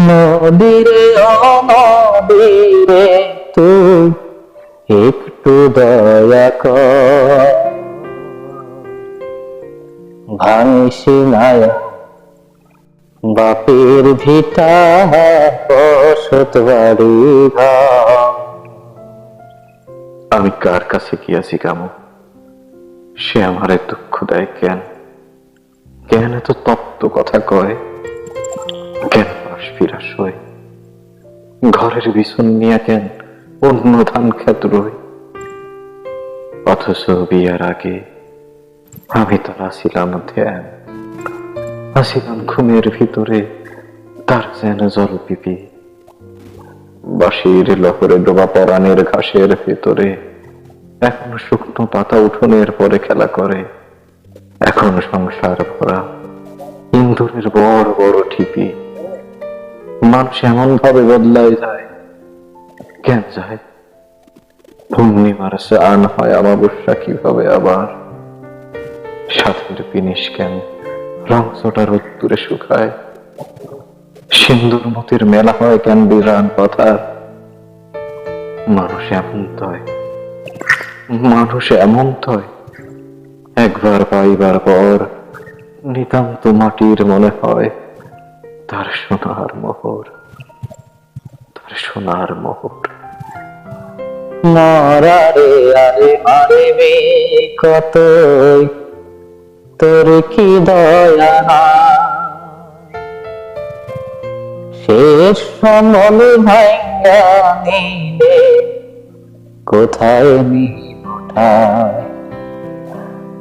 নদীরে ও নদীরে তুই একটু দয়া কর। ভাঙিসি নায়া বাপের ভিটা বসত বাড়ি আমি কার কাছে গিয়াছি কামু? সে আমারে দুঃখ দেয় কেন? কেন এত তপ্ত কথা কয়? কেন ঘরের বিছুন নিয়ে কেন অন্য ধান খেত রই? অথচ বিয়ার আগে আমি তো আসিলাম ধ্যান। আসিলাম ঘুমের ভিতরে, তার যেন জল পিপি। বাঁশির লহরে ডোবা পরাণের ঘাসের ভেতরে, এখন শুকনো পাতা উঠোনের পরে খেলা করে। এখন সংসার ভরা ইন্দুরের বড় বড় ঠিপি। মানুষ এমন ভাবে বদলায় যায়, কেন যায়? পূর্ণিমার আন হয় অমাবস্যা, কীভাবে আবার? সাথের পিনিস কেন শুকায়। সিন্দুর মতির মেলা হয় কেন বিরান কথার মানুষ এমন তয়, মানুষ এমন তয়, একবার পাইবার পর নিতান্ত মাটির মনে হয় তার সোনার মোহর, তার সোনার মোহর মরারে আরে মারিবে কতই তোর কি দয়া? শেষ সমল ভাঙ্গা নিলে কোথায় নিঠায়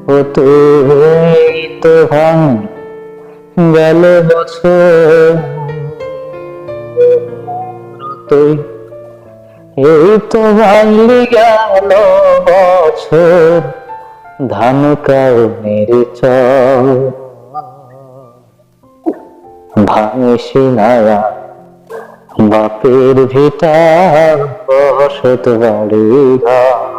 ও তো ভাঙ গেল বছর। তুই, এই তো ভাঙলি গেল বছর। ধান কাউনের চল। ভাঙিসি নায়া বাপের ভিটা, বসত বাড়ি ঘর।